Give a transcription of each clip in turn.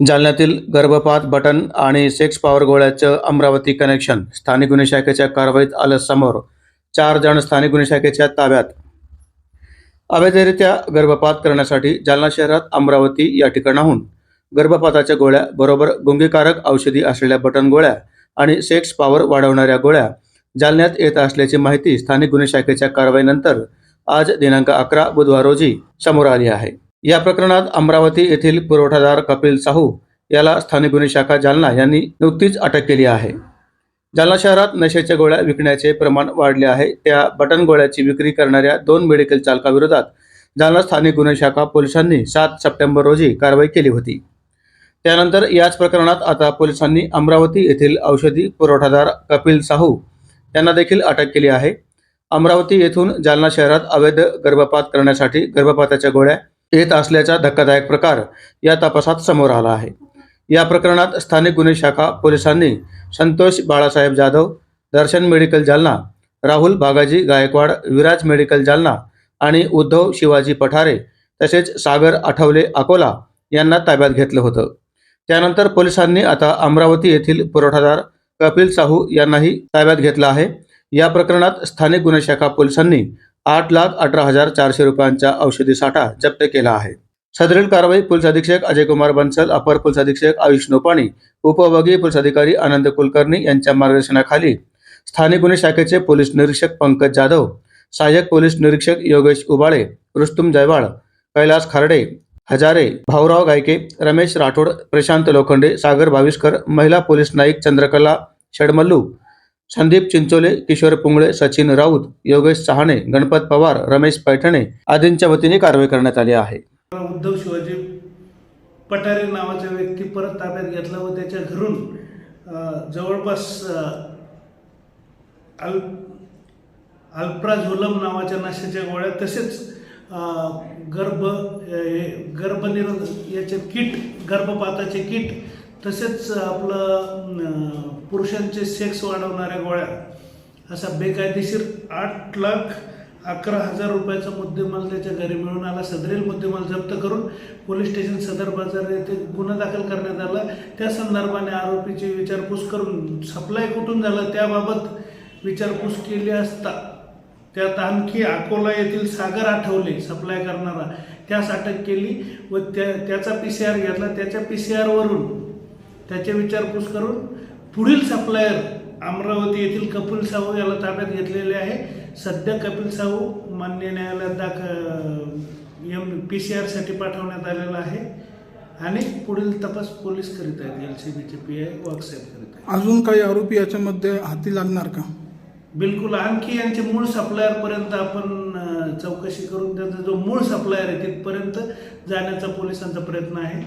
जालन्यातील गर्भपात बटन आणि सेक्स पॉवर गोळ्याचं अमरावती कनेक्शन स्थानिक गुन्हे शाखेच्या कारवाईत आलं समोर. चार जण स्थानिक गुन्हे शाखेच्या ताब्यात. अवैधरित्या गर्भपात करण्यासाठी जालना शहरात अमरावती या ठिकाणाहून गर्भपाताच्या गोळ्या बरोबर गुंगीकारक औषधी असलेल्या बटन गोळ्या आणि सेक्स पॉवर वाढवणाऱ्या गोळ्या जालन्यात येत असल्याची माहिती स्थानिक गुन्हे शाखेच्या कारवाईनंतर आज दिनांक अकरा बुधवार रोजी समोर आली आहे. या प्रकरणात अमरावती येथील पुरवठादार कपिल साहू याला स्थानिक गुन्हे शाखा जालना यांनी नुकतीच अटक केली आहे. जालना शहरात नशेच्या गोळ्या विकण्याचे प्रमाण वाढले आहे. त्या बटन गोळ्याची विक्री करणाऱ्या दोन मेडिकल चालकाविरोधात जालना स्थानिक गुन्हे शाखा पोलिसांनी सात सप्टेंबर रोजी कारवाई केली होती. त्यानंतर याच प्रकरणात आता पोलिसांनी अमरावती येथील औषधी पुरवठादार कपिल साहू यांना देखील अटक केली आहे. अमरावती येथून जालना शहरात अवैध गर्भपात करण्यासाठी गर्भपाताच्या गोळ्या येत असल्याचा धक्कादायक प्रकार या तपासात समोर आला आहे. या प्रकरणात स्थानिक गुन्हे शाखा पोलिसांनी संतोष बाळासाहेब जाधव दर्शन मेडिकल जालना राहुल बागाजी गायकवाड विराज मेडिकल जालना आणि उद्धव शिवाजी पठारे तसेच सागर आठवले अकोला यांना ताब्यात घेतलं होतं. त्यानंतर पोलिसांनी आता अमरावती येथील पुरवठादार कपिल साहू यांनाही ताब्यात घेतलं आहे. या प्रकरणात स्थानिक गुन्हे शाखा पोलिसांनी आठ लाख अठरा हजार चारशे रुपयांचा औषधी साठा जप्त केला आहे. सदरील कारवाई पोलीस अधीक्षक अजय कुमार बन्सल अपर पोलीस अधीक्षक आयुष नोपाणी उपविभागीय पोलीस अधिकारी आनंद कुलकर्णी यांच्या मार्गदर्शनाखाली स्थानिक गुन्हे शाखेचे पोलीस निरीक्षक पंकज जाधव सहाय्यक पोलीस निरीक्षक योगेश उबाळे रुस्तुम जयवाळ कैलास खारडे हजारे भाऊराव गायके रमेश राठोड प्रशांत लोखंडे सागर भाविस्कर महिला पोलीस नाईक चंद्रकला षडमल्लू संदीप चिंचोले किशोर पुंगळे सचिन राऊत योगेश चहाणे गणपत पवार रमेश पैठणे आदींच्या वतीने कारवाई करण्यात आली आहे. उद्धव शिवाजी पटारे नावाचा व्यक्ती परत ताब्यात घेतला व त्याच्या घरून जवळपास अल अल्प्राझोलम नावाच्या नशेच्या गोळ्या तसेच गर्भ गर्भनिरोध याचे किट गर्भपाताचे किट तसेच आपलं पुरुषांचे सेक्स वाढवणाऱ्या गोळ्या असा बेकायदेशीर आठ लाख अकरा हजार रुपयाचा मुद्देमाल त्याच्या घरी मिळून आला. सदरील मुद्देमाल जप्त करून पोलीस स्टेशन सदर बाजार येथे गुन्हा दाखल करण्यात आला. त्या संदर्भाने आरोपीची विचारपूस करून सप्लाय कुठून झाला त्याबाबत विचारपूस केली असता त्यात आणखी अकोला येथील सागर आठवले सप्लाय करणारा त्यास अटक केली व त्या त्याचा पी सी आर घेतला. त्याच्या पी सी आरवरून त्याची विचारपूस करून पुढील सप्लायर अमरावती येथील कपिल साहू याला ताब्यात घेतलेले आहे. सध्या कपिल साहू मान्य न्यायालयात दाख एम पी सी आरसाठी पाठवण्यात आलेला आहे. आणि पुढील तपास पोलीस करीत आहेत एल सी बीचे पी आय वाकसाहेब करीत आहेत. अजून काही आरोपी याच्यामध्ये हाती लागणार का? बिलकुल आणखी यांचे मूळ सप्लायरपर्यंत आपण चौकशी करून त्यांचा जो मूळ सप्लायर आहे तिथपर्यंत जाण्याचा पोलिसांचा प्रयत्न आहे.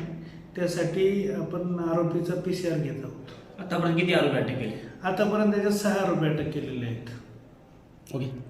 त्यासाठी आपण आरोपीचा पी सी आर घेत आहोत. आतापर्यंत किती आरोपी अटक केले? आतापर्यंत त्याच्यात सहा आरोपी अटक केलेले आहेत. ओके.